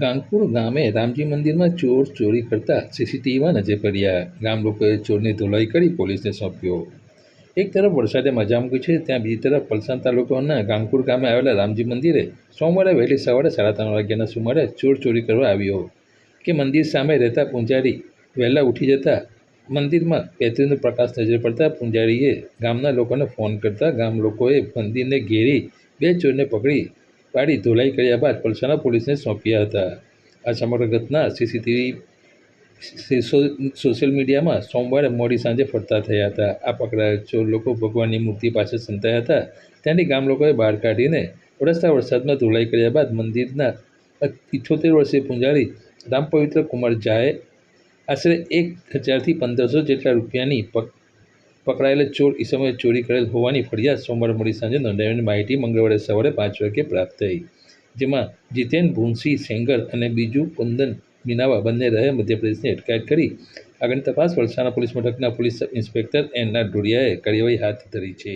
ગાંગપુર ગામે રામજી મંદિરમાં ચોર ચોરી કરતા સીસીટીવીમાં નજરે પડ્યા ગામ લોકોએ ચોરની ધોલાઈ કરી પોલીસને સોંપ્યો. એક તરફ વરસાદે મજા મૂકી છે, ત્યાં બીજી તરફ પલસાણ તાલુકાના ગાંગપુર ગામે આવેલા રામજી મંદિરે સોમવારે વહેલી સવારે સાડા ત્રણ વાગ્યાના સુમારે ચોર ચોરી કરવા આવ્યો. કે મંદિર સામે રહેતા પૂંજારી વહેલા ઉઠી જતા મંદિરમાં બેટરીનો પ્રકાશ નજરે પડતા પૂંજારીએ ગામના લોકોને ફોન કરતા ગામ લોકોએ મંદિરને ઘેરી બે ચોરને પકડી પાડી ધોલાઈ કર્યા બાદ પલસાણા પોલીસને સોંપ્યા હતા. આ સમગ્ર ઘટના સીસીટીવી સોશિયલ મીડિયામાં સોમવારે મોડી સાંજે ફરતા થયા હતા. આ પકડાયેલ ચોર લોકો ભગવાનની મૂર્તિ પાસે સંતાયા હતા, ત્યાંથી ગામ લોકોએ બહાર કાઢીને વરસતા વરસાદમાં ધોલાઈ કર્યા બાદ મંદિરના ઇઠ્ઠોતેર વર્ષીય પૂંજારી રામપવિત્ર કુમાર ઝાએ આશરે એક હજારથી પંદરસો જેટલા રૂપિયાની પક પકડાયેલા ચોર ઈસમોએ ચોરી કરેલ હોવાની ફરિયાદ સોમવારે મોડી સાંજે નોંધાવીની માહિતી મંગળવારે સવારે પાંચ વાગ્યે પ્રાપ્ત થઈ. જેમાં જીતેન ભૂનસિંહ સેંગર અને બીજું કુંદન મીનાવા બંને રહે મધ્યપ્રદેશની અટકાયત કરી. આગળની તપાસ વલસાડ પોલીસ મથકના police sub inspector N R ઢોડિયાએ કાર્યવાહી હાથ ધરી છે.